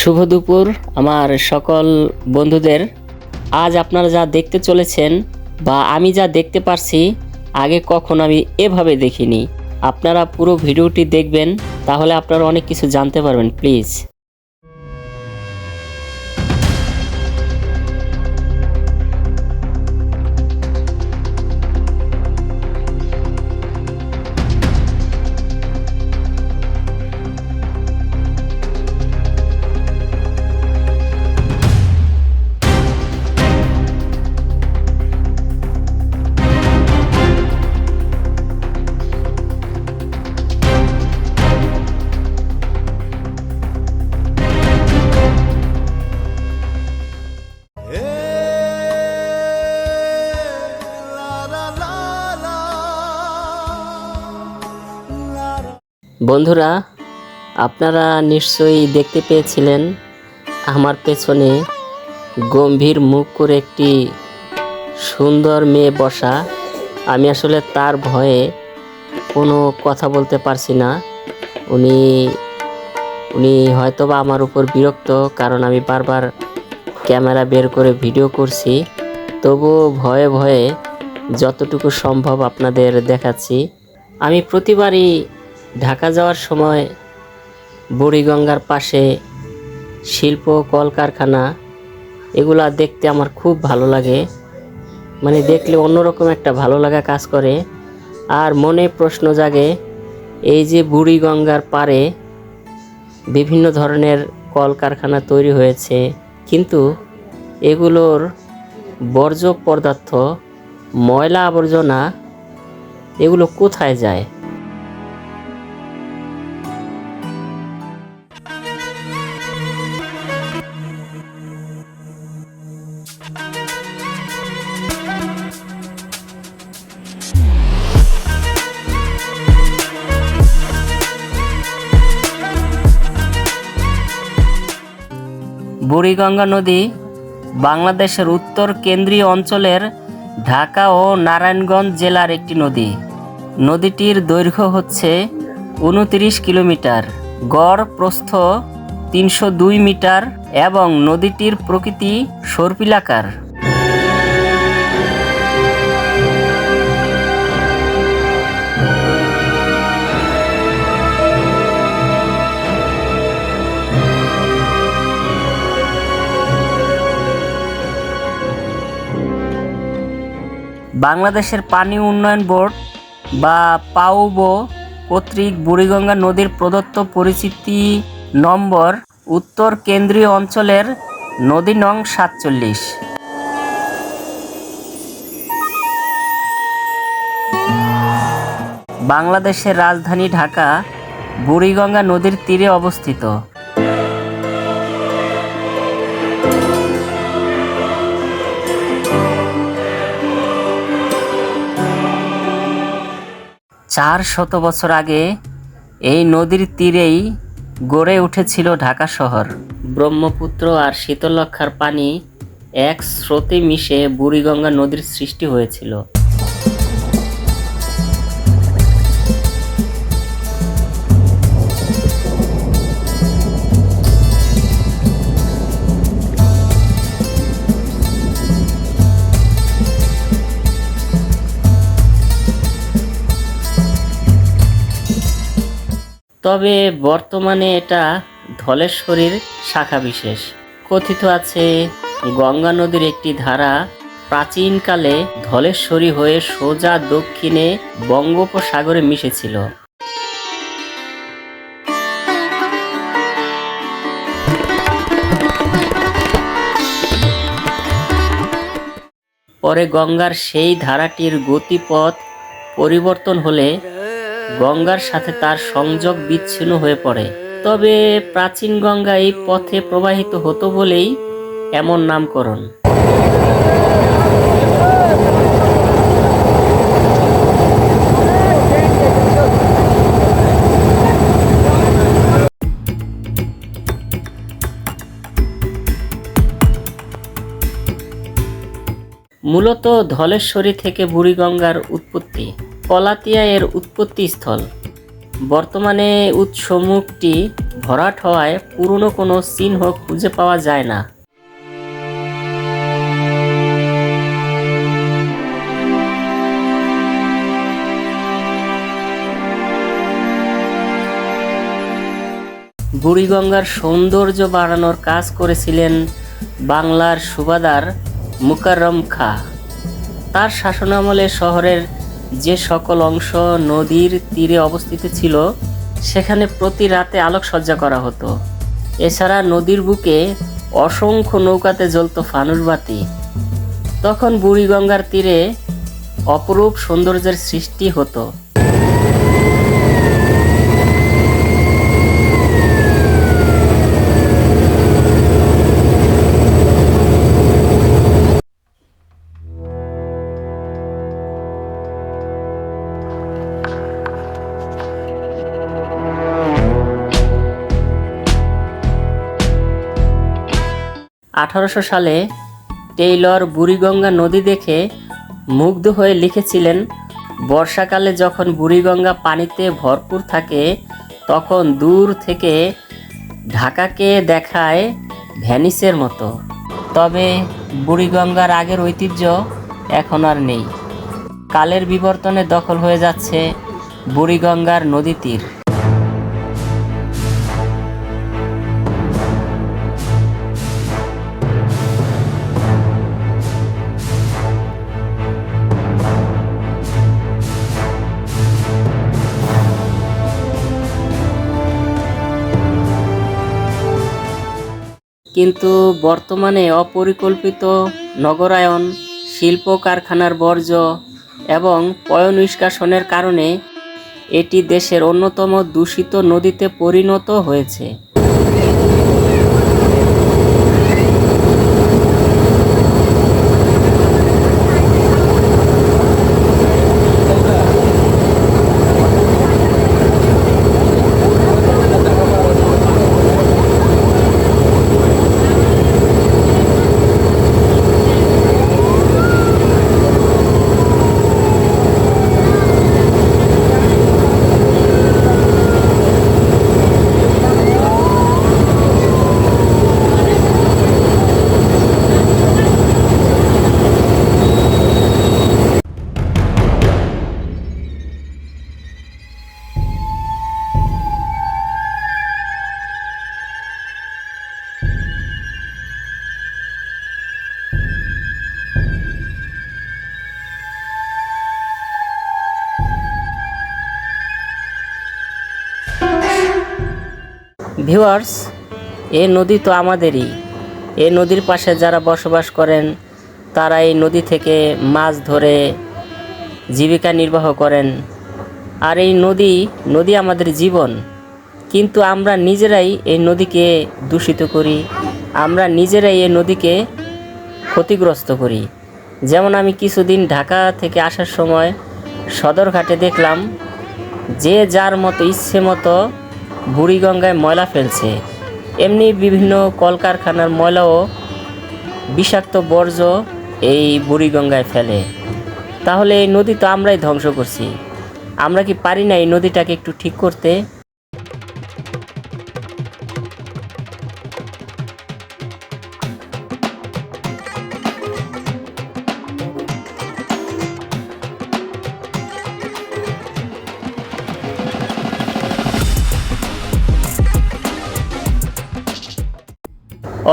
শুভ দুপুর, আমার সকল বন্ধুদের। আজ আপনারা যা দেখতে চলেছেন বা আমি যা দেখতে পারছি, আগে কখন আমি এভাবে দেখিনি। আপনারা পুরো ভিডিওটি দেখবেন, তাহলে আপনারা অনেক কিছু জানতে পারবেন, প্লিজ। বন্ধুরা, আপনারা নিশ্চয়ই দেখতে পেয়েছিলেন আমার পেছনে গম্ভীর মুখ করে একটি সুন্দর মেয়ে বসা। আমি আসলে তার ভয়ে কোনো কথা বলতে পারছি না। উনি উনি হয়তোবা আমার উপর বিরক্ত, কারণ আমি বারবার ক্যামেরা বের করে ভিডিও করছি। তবুও ভয়ে ভয়ে যতটুকু সম্ভব আপনাদের দেখাচ্ছি। আমি প্রতিবারই ঢাকা যাওয়ার সময় বুড়িগঙ্গার পাশে শিল্প, কলকারখানা, এগুলা দেখতে আমার খুব ভালো লাগে। মানে দেখলে অন্যরকম একটা ভালো লাগা কাজ করে। আর মনে প্রশ্ন জাগে, এই যে বুড়িগঙ্গার পারে বিভিন্ন ধরনের কলকারখানা তৈরি হয়েছে, কিন্তু এগুলোর বর্জ্য পদার্থ, ময়লা আবর্জনা, এগুলো কোথায় যায়? বুড়িগঙ্গা নদী বাংলাদেশের উত্তর কেন্দ্রীয় অঞ্চলের ঢাকা ও নারায়ণগঞ্জ জেলার একটি নদী। নদীটির দৈর্ঘ্য হচ্ছে উনত্রিশ কিলোমিটার, গড় প্রস্থ তিনশো দুই মিটার এবং নদীটির প্রকৃতি সর্পিলাকার। বাংলাদেশের পানি উন্নয়ন বোর্ড বা পাউবো কর্তৃক বুড়িগঙ্গা নদীর প্রদত্ত পরিচিতি নম্বর উত্তর কেন্দ্রীয় অঞ্চলের নদী নং সাতচল্লিশ। বাংলাদেশের রাজধানী ঢাকা, বুড়িগঙ্গা নদীর তীরে অবস্থিত। চার শত বছর আগে এই নদীর তীরেই গড়ে উঠেছিল ঢাকা শহর। ব্রহ্মপুত্র আর শীতলক্ষার পানি এক স্রোতে মিশে বুড়িগঙ্গা নদীর সৃষ্টি হয়েছিল। তবে বর্তমানে এটা ধলেশ্বরীর শাখা বিশেষ। কথিত আছে, গঙ্গা নদীর একটি ধারা প্রাচীনকালে ধলেশ্বরী হয়ে সোজা দক্ষিণে বঙ্গোপসাগরে মিশেছিল। পরে গঙ্গার সেই ধারাটির গতিপথ পরিবর্তন হলে গঙ্গার সাথে তার সংযোগ বিচ্ছিন্ন হয়ে পড়ে। তবে প্রাচীন গঙ্গা এই পথে প্রবাহিত হতো বলেই এমন নামকরণ। মূলত ধলেশ্বরী থেকে বুড়িগঙ্গার উৎপত্তি। কলাতিয়া এর উৎপত্তি স্থল। বর্তমানে উৎসমুখটি ভরাট হওয়ায় পুরনো কোনো চিহ্ন খুঁজে পাওয়া যায় না। বুড়িগঙ্গার সৌন্দর্য বাড়ানোর কাজ করেছিলেন বাংলার সুবাদার মুকাররম খা। তার শাসনামলে শহরের যে সকল অংশ নদীর তীরে অবস্থিত ছিল, সেখানে প্রতি রাতে আলোকসজ্জা করা হতো। এছাড়া নদীর বুকে অসংখ্য নৌকাতে জ্বলত ফানুর বাতি। তখন বুড়িগঙ্গার তীরে অপরূপ সৌন্দর্যের সৃষ্টি হতো। আঠারোশো সালে টেইলর বুড়িগঙ্গা নদী দেখে মুগ্ধ হয়ে লিখেছিলেন, বর্ষাকালে যখন বুড়িগঙ্গা পানিতে ভরপুর থাকে, তখন দূর থেকে ঢাকাকে দেখায় ভ্যানিসের মতো। তবে বুড়িগঙ্গার আগের ঐতিহ্য এখন আর নেই। কালের বিবর্তনে দখল হয়ে যাচ্ছে বুড়িগঙ্গার নদী তীর। কিন্তু বর্তমানে অপরিকল্পিত নগরায়ন, শিল্প কারখানার বর্জ্য এবং পয় নিষ্কাশনের কারণে এটি দেশের অন্যতম দূষিত নদীতে পরিণত হয়েছে। ভিউয়ার্স এ নদী তো আমাদেরই। এই নদীর পাশে যারা বসবাস করেন, তারা এই নদী থেকে মাছ ধরে জীবিকা নির্বাহ করেন। আর এই নদী নদী আমাদের জীবন। কিন্তু আমরা নিজেরাই এই নদীকে দূষিত করি। আমরা নিজেরাই এই নদীকে ক্ষতিগ্রস্ত করি। যেমন আমি কিছুদিন ঢাকা থেকে আসার সময় সদরঘাটে দেখলাম, যে যার মতো ইচ্ছে মতো বুড়িগঙ্গায় ময়লা ফেলছে। এমনি বিভিন্ন কলকারখানার ময়লাও বিষাক্ত বর্জ্য এই বুড়িগঙ্গায় ফেলে। তাহলে এই নদী তো আমরাই ধ্বংস করছি। আমরা কি পারি না এই নদীটাকে একটু ঠিক করতে?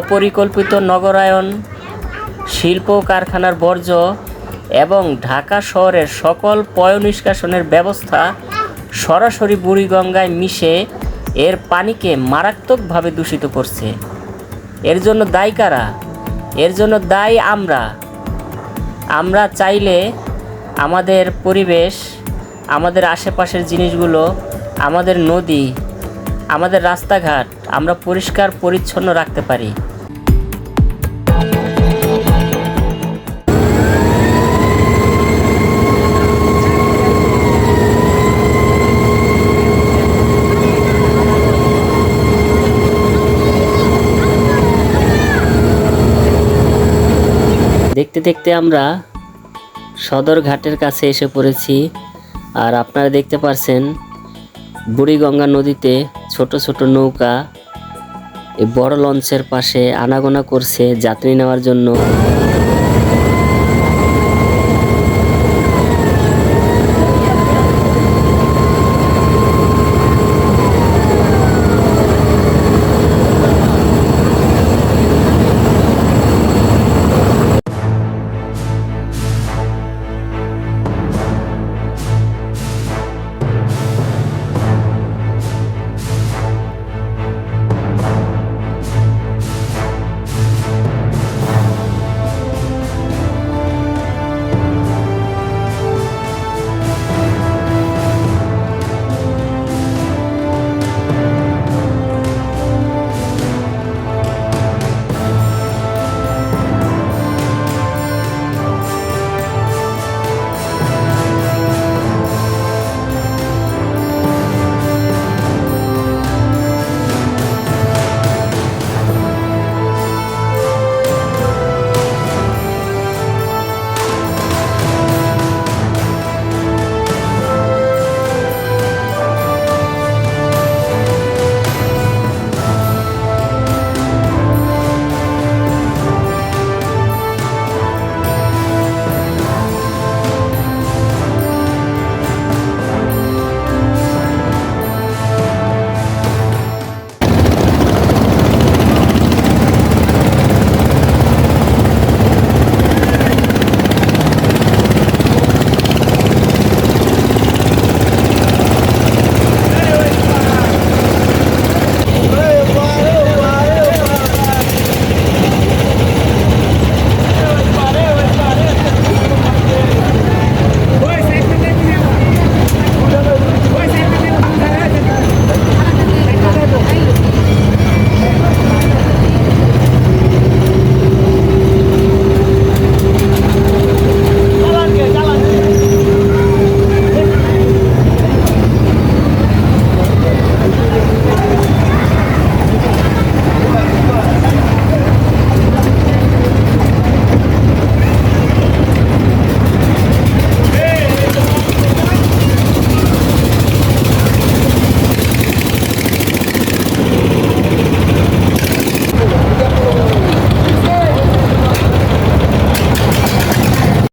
অপরিকল্পিত নগরায়ন, শিল্প কারখানার বর্জ্য এবং ঢাকা শহরের সকল পয় নিষ্কাশনের ব্যবস্থা সরাসরি বুড়িগঙ্গায় মিশে এর পানিকে মারাত্মকভাবে দূষিত করছে। এর জন্য দায়ী কারা? এর জন্য দায়ী আমরা। আমরা চাইলে আমাদের পরিবেশ, আমাদের আশেপাশের জিনিসগুলো, আমাদের নদী, আমাদের রাস্তাঘাট আমরা পরিষ্কার, পরিচ্ছন্ন রাখতে পারি। দেখতে দেখতে আমরা সদর ঘাটের কাছে এসে পড়েছি। আর আপনারা দেখতে পারছেন বুড়িগঙ্গা নদীতে ছোট ছোট নৌকা বড় লঞ্চের পাশে আনাগোনা করছে যাত্রী নেওয়ার জন্য।